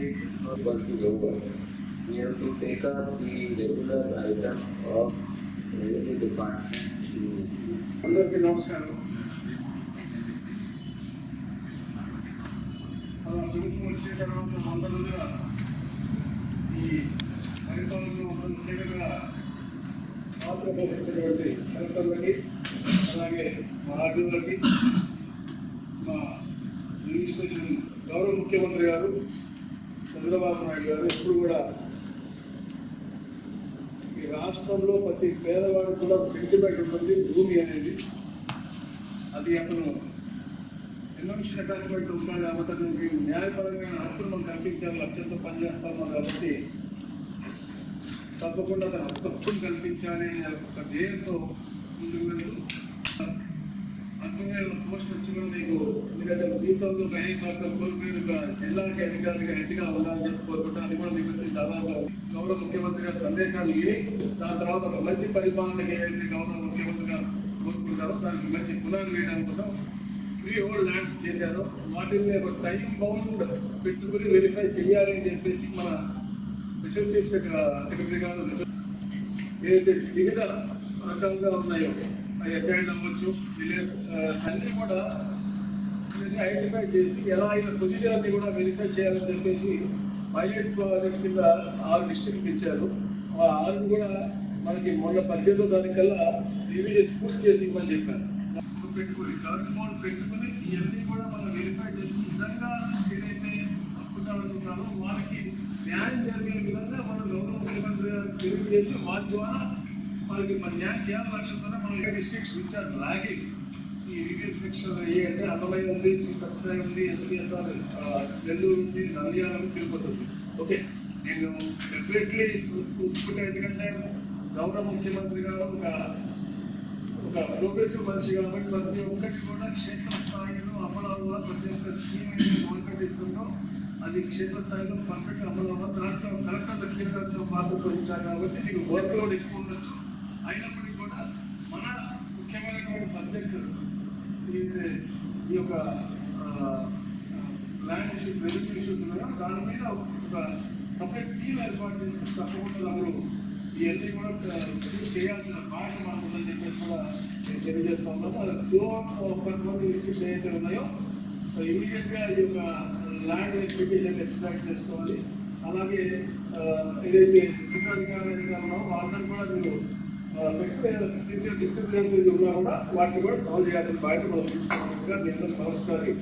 We have to take up the regular item of revenue department అందరికీ నమస్కారం అలా ప్రభుత్వం వచ్చిన తర్వాత మందలుగా ఈ పరిపాలనలో మనం పాత్ర పోషించినటువంటి కలెక్టర్లకి అలాగే మా ఆర్డీలకి మా అడ్మినిస్ట్రేషన్ గౌరవ ముఖ్యమంత్రి గారు చంద్రబాబు నాయుడు గారు ఎప్పుడు కూడా ఈ రాష్ట్రంలో ప్రతి పేదవాడు కూడా సెంటిమెంట్ ఉంటుంది భూమి అనేది. అది అతను ఎన్నోషన్ అటాచ్మెంట్ ఉంటాడు కాబట్టి అతనికి న్యాయపరమైన హక్కులు మనం కల్పించాలి అత్యంత పనిచేస్తాము కాబట్టి తప్పకుండా అతను హక్కులు కల్పించాలి ఒక ధ్యేయంతో ముందుకు వెళ్తూ అంతమే పోస్ట్ వచ్చిన గత ఎందుకంటే జీవితంలో ఐదు కోల్పోయిన జిల్లాకి అధికారిగా హెడ్గా అవ్వాలని చెప్పి కోరుకుంటా. అది కూడా మీకు వచ్చి దాదాపు గౌరవ ముఖ్యమంత్రి గారి సందేశాలు ఇవి దాని తర్వాత ఒక మంచి పరిపాలనకి ఏదైతే గౌరవ ముఖ్యమంత్రి గారు కోరుకుంటారో దానికి మంచి పునాది వేయడానికి కోసం ఫ్రీ హోల్డ్ ల్యాండ్స్ చేశారు. వాటిని ఒక టైం బౌండ్ పెట్టుకుని వెరిఫై చేయాలి అని చెప్పేసి మన స్పెషల్ చీఫ్ సెక్రటరీ గారు ఏదైతే వివిధ రకాలుగా ఉన్నాయో ఎస్ఐడ్ అవ్వచ్చు విలేజ్ అన్నీ కూడా ఐడెంటిఫై చేసి ఎలా అయిన పొజిషన్ కూడా వెరిఫై చేయాలని చెప్పేసి పైలట్ ప్రాజెక్ట్ కింద ఆరు డిస్ట్రిక్ట్ ఇచ్చారు. ఆ ఆరు కూడా మనకి మొన్న పద్దెనిమిదో తారీఖల్లా రివ్యూ చేసి పూర్తి చేసి ఇవ్వమని చెప్పారు. పెట్టుకుని గవర్నమెంట్ పెట్టుకుని ఇవన్నీ కూడా మనం వెరిఫై చేసి నిజంగా ఏదైతే అప్పుతాడుతున్నారో వాళ్ళకి న్యాయం జరిగే విధంగా మనం గౌరవ ముఖ్యమంత్రి గారు తెలియజేసి వారి ద్వారా మనకి మన న్యాయం చేయాలని లక్ష్యంతో మనం డిస్ట్రిక్ట్స్ ఇచ్చారు. ఆర్ లాగింగ్ ఈ రివ్యూ సెక్షన్ ఏ అంటే అన్నమయ్య ఉంది శ్రీ ఉంది ఎస్పీఎస్ఆర్ నెల్లూరు ఉంది నంద్యాల ఉంది తిరుపతి ఉంది. ఓకే నేను డెఫినెట్లీ ఒప్పుకుంటే ఎందుకంటే గౌరవ ముఖ్యమంత్రి గారు ఒక ఒక ప్రోగ్రెసివ్ మనిషి కాబట్టి ప్రతి ఒక్కటి కూడా క్షేత్ర స్థాయిలో అమలు అవ్వాలి ప్రతి ఒక్క స్కీమ్ గవర్నమెంట్ ఇస్తుందో అది క్షేత్ర స్థాయిలో పర్ఫెక్ట్ అమలు అవ్వాలి దాంట్లో కలెక్టర్ వ్యక్తిగత పాత్ర వహించాలి కాబట్టి నీకు వర్క్ లోడ్ ఎక్కువ ఉండొచ్చు. అయినప్పటికీ కూడా మన ముఖ్యమైనటువంటి సబ్జెక్ట్ ఈ యొక్క ల్యాండ్ ఇష్యూస్ రెవెన్యూ ఇష్యూస్ ఉన్నాయో దాని మీద ఒక సపరేట్ టీమ్ ఏర్పాటు చేసి తప్పకుండా అందరూ ఇవన్నీ కూడా చేయాల్సిన బాధ్యత మనకు ఉందని చెప్పేసి కూడా నేను తెలియజేస్తా ఉన్నాను అది స్లో కొంతమంది ఇష్యూస్ ఏవైతే ఉన్నాయో ఇమీడియట్గా ఈ యొక్క ల్యాండ్ ఎక్స్పెక్టేషన్ ఎక్స్ట్రాక్ట్ చేసుకోవాలి అలాగే ఏదైతే అధికారులు ఉన్నామో చిన్న చిన్న డిస్టర్బెన్స్ ఉన్నా కూడా వాటిని కూడా సాల్వ్ చేయాల్సిన బాధ్యత మనం తీసుకున్నాం. దీంట్లో మరోసారి